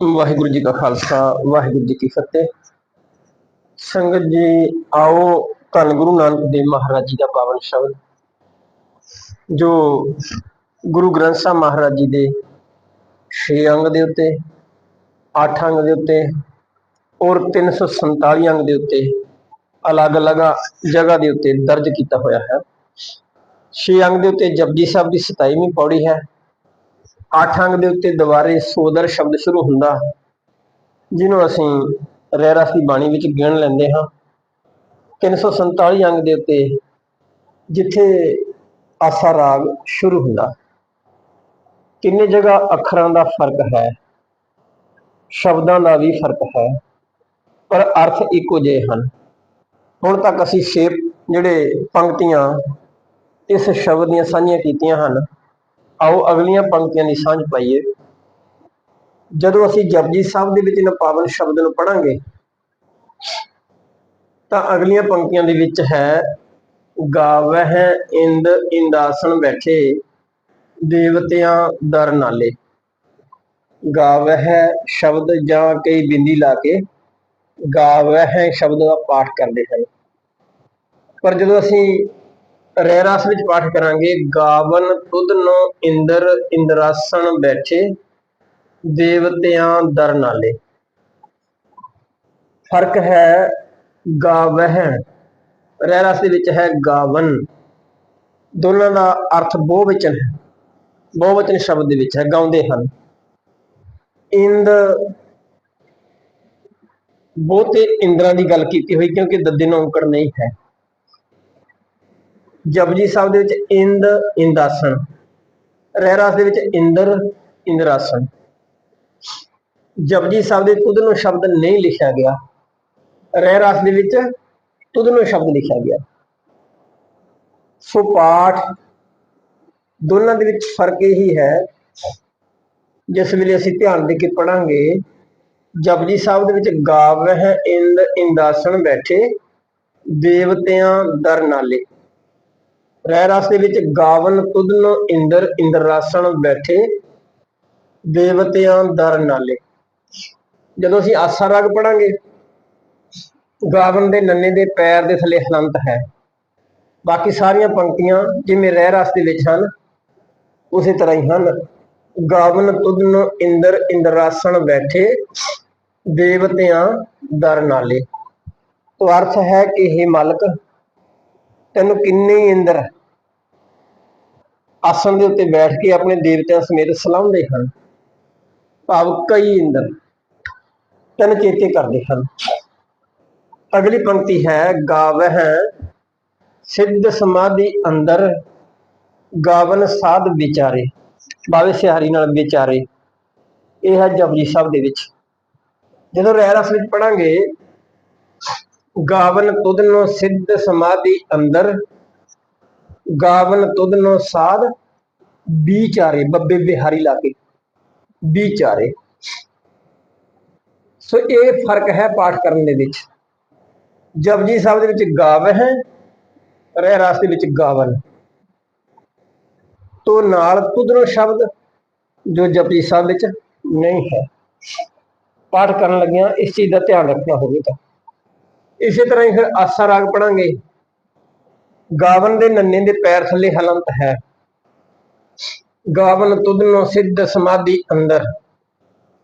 ਵਾਹਿਗੁਰੂ ਜੀ ਕਾ ਖਾਲਸਾ, ਵਾਹਿਗੁਰੂ ਜੀ ਕੀ ਫਤਿਹ। ਸੰਗਤ ਜੀ, ਆਓ ਧੰਨ ਗੁਰੂ ਨਾਨਕ ਦੇਵ ਮਹਾਰਾਜ ਜੀ ਦਾ ਪਾਵਨ ਸ਼ਬਦ, ਜੋ ਗੁਰੂ ਗ੍ਰੰਥ ਸਾਹਿਬ ਮਹਾਰਾਜ ਜੀ ਦੇ ਛੇ ਅੰਗ ਦੇ ਉੱਤੇ, ਅੱਠ ਅੰਗ ਦੇ ਉੱਤੇ ਔਰ 347 ਅੰਗ ਦੇ ਉੱਤੇ ਅਲੱਗ-ਅਲੱਗ ਜਗ੍ਹਾ ਦੇ ਉੱਤੇ ਦਰਜ ਕੀਤਾ ਹੋਇਆ ਹੈ। ਛੇ ਅੰਗ ਦੇ ਉੱਤੇ ਜਪਜੀ ਸਾਹਿਬ ਦੀ 27ਵੀਂ ਪੌੜੀ ਹੈ। ਅੱਠ ਅੰਗ ਦੇ ਉੱਤੇ ਦੁਬਾਰੇ ਸੋਦਰ ਸ਼ਬਦ ਸ਼ੁਰੂ ਹੁੰਦਾ, ਜਿਹਨੂੰ ਅਸੀਂ ਰਹਿਰਸ ਦੀ ਬਾਣੀ ਵਿੱਚ ਗਿਣ ਲੈਂਦੇ ਹਾਂ। 347 ਅੰਗ ਦੇ ਉੱਤੇ ਜਿੱਥੇ ਆਸਾ ਰਾਗ ਸ਼ੁਰੂ ਹੁੰਦਾ। ਕਿੰਨੇ ਜਗ੍ਹਾ ਅੱਖਰਾਂ ਦਾ ਫ਼ਰਕ ਹੈ, ਸ਼ਬਦਾਂ ਦਾ ਵੀ ਫ਼ਰਕ ਹੈ, ਪਰ ਅਰਥ ਇੱਕੋ ਜਿਹੇ ਹਨ। ਹੁਣ ਤੱਕ ਅਸੀਂ ਛੇ ਜਿਹੜੇ ਪੰਕਤੀਆਂ ਇਸ ਸ਼ਬਦ ਦੀਆਂ ਸਾਂਝੀਆਂ ਕੀਤੀਆਂ ਹਨ ਆਓ ਅਗਲੀਆਂ ਪੰਕਤੀਆਂ ਦੀ ਸਾਂਝ ਪਾਈਏ। ਜਦੋਂ ਅਸੀਂ ਜਪਜੀ ਸਾਹਿਬ ਦੇ ਵਿੱਚ ਇਹਨਾਂ ਪਾਵਨ ਸ਼ਬਦ ਨੂੰ ਪੜਾਂਗੇ ਤਾਂ ਅਗਲੀਆਂ ਪੰਕਤੀਆਂ ਦੇ ਵਿੱਚ ਹੈ, ਗਾਵਹਿ ਇੰਦ ਇੰਦਾਸਨ ਬੈਠੇ, ਦੇਵਤਿਆਂ ਦਰ ਨਾਲੇ। ਗਾਵਹਿ ਸ਼ਬਦ ਜਾਂ ਕਈ ਬਿੰਦੀ ਲਾ ਕੇ ਗਾਵਹਿ ਸ਼ਬਦ ਦਾ ਪਾਠ ਕਰਦੇ ਹਨ। ਪਰ ਜਦੋਂ ਅਸੀਂ ਰਹਿ ਵਿੱਚ ਪਾਠ ਕਰਾਂਗੇ। ਗਾਵਨ ਤੁਧ ਨੂੰ ਇੰਦਰ ਇੰਦਰਾਸਣ ਬੈਠੇ, ਦੇਵਤਿਆਂ ਦਰ ਨਾਲੇ। ਫ਼ਰਕ ਹੈ ਗਾਵਹਿ। ਰਹਿ ਦੇ ਵਿੱਚ ਹੈ ਗਾਵਨ। ਦੋਨਾਂ ਦਾ ਅਰਥ ਬਹੁਵਚਨ ਹੈ। ਬਹੁਵਚਨ ਸ਼ਬਦ ਦੇ ਵਿੱਚ ਹੈ, ਗਾਉਂਦੇ ਹਨ। ਇੰਦ ਬਹੁਤੇ ਇੰਦਰਾਂ ਦੀ ਗੱਲ ਕੀਤੀ ਹੋਈ ਕਿਉਂਕਿ ਦੱਦੇ ਨੂੰ ਔਂਕੜ ਨਹੀਂ ਹੈ। ਜਪਜੀ ਸਾਹਿਬ ਦੇ ਵਿੱਚ ਇੰਦ ਇੰਦਾਸਨ ਰਹਿ ਰਾਸ ਦੇ ਵਿੱਚ ਇੰਦਰ ਇੰਦਰਾਸਨ। ਜਪਜੀ ਸਾਹਿਬ ਦੇ ਤੁਧ ਨੂੰ ਸ਼ਬਦ ਨਹੀਂ ਲਿਖਿਆ ਗਿਆ। ਰਹਿ ਰਾਸ ਦੇ ਵਿੱਚ ਤੁਧ ਨੂੰ ਸ਼ਬਦ ਲਿਖਿਆ ਗਿਆ। ਸੋ ਪਾਠ ਦੋਨਾਂ ਦੇ ਵਿੱਚ ਫ਼ਰਕ ਇਹੀ ਹੈ, ਜਿਸ ਵੇਲੇ ਅਸੀਂ ਧਿਆਨ ਦੇ ਕੇ ਪੜਾਂਗੇ ਜਪਜੀ ਸਾਹਿਬ ਦੇ ਵਿੱਚ ਗਾਵਹਿ ਇੰਦ ਇੰਦਾਸਨ ਬੈਠੇ, ਦੇਵਤਿਆਂ ਦਰ ਨਾਲੇ। ਰਹਿ ਰਸ ਦੇ ਵਿੱਚ ਗਾਵਨ ਤੁਧਨ ਇੰਦਰ, ਇੰਦਰਾਸਣ ਬੈਠੇ ਦੇਵਤਿਆਂ ਦਰ ਨਾਲੇ। ਜਦੋਂ ਅਸੀਂ ਆਸਾ ਰਾਗ ਪੜਾਂਗੇ, ਗਾਵਨ ਦੇ ਨੰਨੇ ਦੇ ਪੈਰ ਦੇ ਥੱਲੇ ਹਲੰਤ ਹੈ। ਬਾਕੀ ਸਾਰੀਆਂ ਪੰਕਤੀਆਂ ਜਿਵੇਂ ਰਹਿ ਰਸ ਦੇ ਵਿੱਚ ਹਨ, ਉਸੇ ਤਰ੍ਹਾਂ ਹੀ ਹਨ। ਗਾਵਨ ਤੁਧਨ ਇੰਦਰ, ਇੰਦਰਾਸਣ ਬੈਠੇ ਦੇਵਤਿਆਂ ਦਰ ਨਾਲੇ। ਤੋਂ ਅਰਥ ਹੈ ਕਿ ਇਹ ਮਾਲਕ, ਤੈਨੂੰ ਕਿੰਨੇ ਇੰਦਰ ਆਸਣ ਦੇ ਉੱਤੇ ਬੈਠ ਕੇ ਆਪਣੇ ਦੇਵਤਿਆਂ ਸਮੇਤ ਸਲਾਉਂਦੇ ਹਨ। ਭਾਵ ਕਈ ਇੰਦਰ ਤੈਨੂੰ ਚੇਤੇ ਕਰਦੇ ਹਨ। ਅਗਲੀ ਪੰਕਤੀ ਹੈ, ਗਾਵਹਿ ਸਿੱਧ ਸਮਾਧੀ ਅੰਦਰ ਗਾਵਨ ਸਾਧ ਵਿਚਾਰੇ। ਬਾਵੇ ਸਿਹਾਰੀ ਨਾਲ ਵਿਚਾਰੇ। ਇਹ ਹੈ ਜਪਜੀ ਸਾਹਿਬ ਦੇ ਵਿੱਚ। ਜਦੋਂ ਰਹਿ ਰਸ ਵਿੱਚ ਪੜਾਂਗੇ, ਗਾਵਨ ਤੁਧ ਨੂੰ ਸਿੱਧ ਸਮਾਧੀ ਅੰਦਰ ਗਾਵਨ ਤੁਧ ਨੂੰ ਸਾਧ ਵਿਚਾਰੇ ਬੱਬੇ ਬਿਹਾਰੀ ਲਾ ਕੇ ਵਿਚਾਰੇ ਸੋ ਇਹ ਫ਼ਰਕ ਹੈ ਪਾਠ ਕਰਨ ਦੇ ਵਿੱਚ। ਜਪਜੀ ਸਾਹਿਬ ਦੇ ਵਿੱਚ ਗਾਵ ਹੈ ਰਹਿ ਰਾਸ ਦੇ ਵਿੱਚ ਗਾਵਨ। ਤੋਂ ਨਾਲ ਤੁਧਨੋ ਸ਼ਬਦ, ਜੋ ਜਪਜੀ ਸਾਹਿਬ ਵਿੱਚ ਨਹੀਂ ਹੈ। ਪਾਠ ਕਰਨ ਲੱਗਿਆਂ ਇਸ ਚੀਜ਼ ਦਾ ਧਿਆਨ ਰੱਖਣਾ ਹੋਵੇਗਾ। ਇਸੇ ਤਰ੍ਹਾਂ ਹੀ ਫਿਰ ਆਸਾ ਰਾਗ ਪੜਾਂਗੇ ਗਾਵਨ ਦੇ ਨੰਨੇ ਦੇ ਪੈਰ ਥੱਲੇ ਹਲੰਤ ਹੈ। ਗਾਵਨ ਤੁਧਨੋ ਸਿੱਧ ਸਮਾਧੀ ਅੰਦਰ।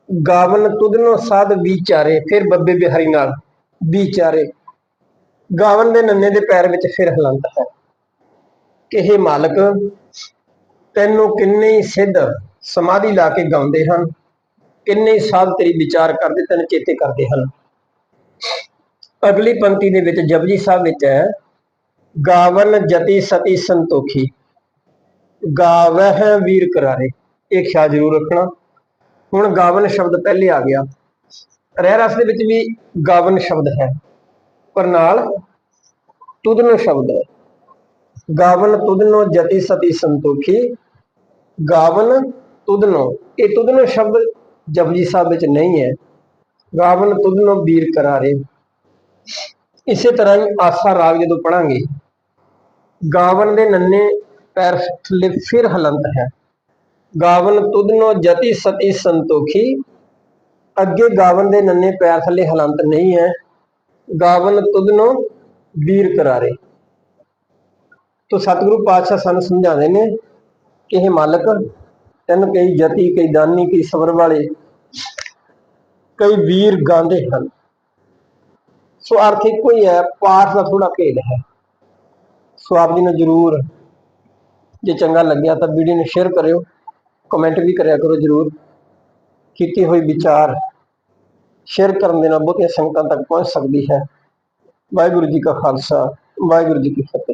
ਗਾਵਨ ਤੁਧਨੋ ਸਾਧ ਵਿਚਾਰੇ, ਫਿਰ ਬੱਬੇ ਬਿਹਾਰੀ ਨਾਲ ਵਿਚਾਰੇ। ਗਾਵਨ ਦੇ ਨੰਨੇ ਦੇ ਪੈਰ ਵਿੱਚ ਫਿਰ ਹਲੰਤ ਹੈ। ਕਿ ਇਹ ਮਾਲਕ, ਤੈਨੂੰ ਕਿੰਨੇ ਹੀ ਸਿੱਧ ਸਮਾਧੀ ਲਾ ਕੇ ਗਾਉਂਦੇ ਹਨ, ਕਿੰਨੇ ਹੀ ਸਾਧ ਤੇਰੀ ਵਿਚਾਰ ਕਰਦੇ, ਤੈਨੂੰ ਚੇਤੇ ਕਰਦੇ ਹਨ। ਅਗਲੀ ਪੰਕਤੀ ਦੇ ਵਿੱਚ ਜਪਜੀ ਸਾਹਿਬ ਵਿੱਚ ਹੈ ਗਾਵਨ ਜਤੀ ਸਤੀ ਸੰਤੋਖੀ। ਗਾਵਹਿ ਵੀਰ ਕਰਾਰੇ, ਇਹ ਖਿਆਲ ਜ਼ਰੂਰ ਰੱਖਣਾ। ਹੁਣ ਗਾਵਨ ਸ਼ਬਦ ਪਹਿਲੇ ਆ ਗਿਆ। ਰਹਿ ਰਸ ਦੇ ਵਿੱਚ ਵੀ ਗਾਵਨ ਸ਼ਬਦ ਹੈ। ਪਰ ਨਾਲ ਤੁਧਨੋ ਸ਼ਬਦ ਹੈ। ਗਾਵਨ ਤੁਦਨੋ ਜਤੀ ਸਤੀ ਸੰਤੋਖੀ, ਗਾਵਨ ਤੁਧਨੋ। ਇਹ ਤੁਦਨੋ ਸ਼ਬਦ ਜਪਜੀ ਸਾਹਿਬ ਵਿੱਚ ਨਹੀਂ ਹੈ। ਗਾਵਨ ਤੁਦਨੋ ਵੀਰ ਕਰਾਰੇ। ਇਸੇ ਤਰ੍ਹਾਂ ਹੀ ਆਸਾ ਰਾਗ ਜਦੋਂ ਪੜਾਂਗੇ ਗਾਵਨ ਦੇ ਨੰਨੇ ਪੈਰ ਥੱਲੇ ਫਿਰ ਹਲੰਤ ਹੈ। ਗਾਵਨ ਤੁਧਨੋ ਜਤੀ ਸਤੀ ਸੰਤੋਖੀ, ਅੱਗੇ ਗਾਵਨ ਦੇ ਨੰਨੇ ਪੈਰ ਥੱਲੇ ਹਲੰਤ ਨਹੀਂ ਹੈ। ਗਾਵਨ ਤੁਧਨੋ ਵੀਰ ਕਰਾਰੇ। ਤੋ ਸਤਿਗੁਰੂ ਪਾਤਸ਼ਾਹ ਸਾਨੂੰ ਸਮਝਾਉਂਦੇ ਨੇ ਕਿ ਇਹ ਮਾਲਕ, ਤੈਨੂੰ ਕਈ ਜਤੀ ਕਈ ਦਾਨੀ ਕਈ ਸਬਰ ਵਾਲੇ ਕਈ ਵੀਰ ਗਾਉਂਦੇ ਹਨ। ਸੋ ਅਰਥ ਇੱਕੋ ਹੀ ਹੈ ਪਾਠ ਦਾ ਥੋੜਾ ਭੇਦ ਹੈ। ਸੋ ਆਪ ਜੀ ਨੂੰ ਜਰੂਰ ਜੇ ਚੰਗਾ ਲੱਗਿਆ ਤਾਂ ਵੀਡੀਓ ਨੂੰ ਸ਼ੇਅਰ ਕਰਿਓ ਕਮੈਂਟ ਵੀ ਕਰਿਆ ਕਰੋ ਜਰੂਰ। ਕੀਤੀ ਹੋਈ ਵਿਚਾਰ ਸ਼ੇਅਰ ਕਰਨ ਦੇ ਨਾਲ ਬਹੁਤੀਆਂ ਸੰਗਤਾਂ ਤੱਕ ਪਹੁੰਚ ਸਕਦੀ ਹੈ। ਵਾਹਿਗੁਰੂ ਜੀ ਕਾ ਖਾਲਸਾ, ਵਾਹਿਗੁਰੂ ਜੀ ਕੀ ਫਤਿਹ।